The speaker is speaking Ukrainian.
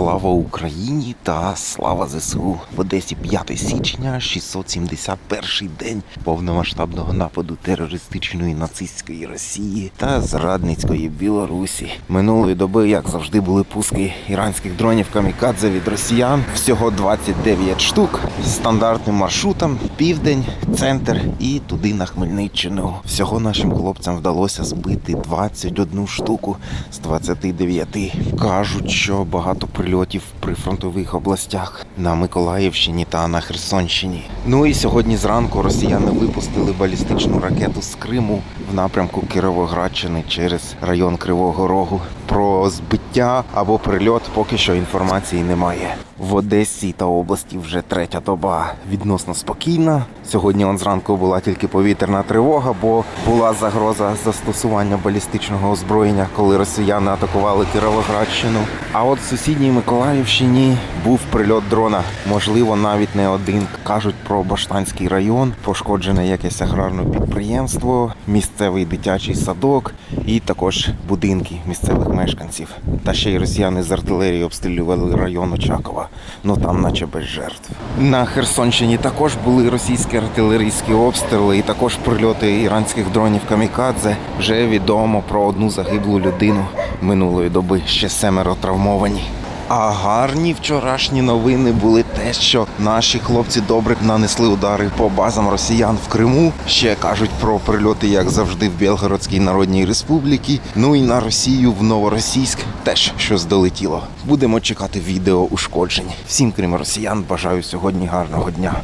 Слава Україні та слава ЗСУ в Одесі 5 січня, 671 день повномасштабного нападу терористичної нацистської Росії та зрадницької Білорусі. Минулої доби, як завжди, були пуски іранських дронів камікадзе від росіян. Всього 29 штук стандартним маршрутом: південь, центр і туди на Хмельниччину. Всього нашим хлопцям вдалося збити 21 штуку з 29. Кажуть, що багато прильотів при фронтових областях на Миколаївщині та на Херсонщині. Ну і сьогодні зранку росіяни випустили балістичну ракету з Криму в напрямку Кіровоградщини через район Кривого Рогу. Про збиття або прильот поки що інформації немає. В Одесі та області вже третя доба відносно спокійна. Сьогодні он зранку була тільки повітряна тривога, бо була загроза застосування балістичного озброєння, коли росіяни атакували Кіровоградщину. А от в сусідній Миколаївщині був прильот дрона. Можливо, навіть не один. Кажуть про Баштанський район, пошкоджене якесь аграрне підприємство, місцевий дитячий садок і також будинки місцевих мешканців. Та ще й росіяни з артилерії обстрілювали район Очакова. Ну там, наче без жертв. На Херсонщині також були російські артилерійські обстріли і також прильоти іранських дронів камікадзе. Вже відомо про одну загиблу людину минулої доби. Ще семеро травмовані. А гарні вчорашні новини були те, що наші хлопці добре нанесли удари по базам росіян в Криму. Ще кажуть про прильоти, як завжди, в Білгородській Народній Республіці. Ну і на Росію в Новоросійськ теж щось долетіло. Будемо чекати відео ушкоджень. Всім, крім росіян, бажаю сьогодні гарного дня.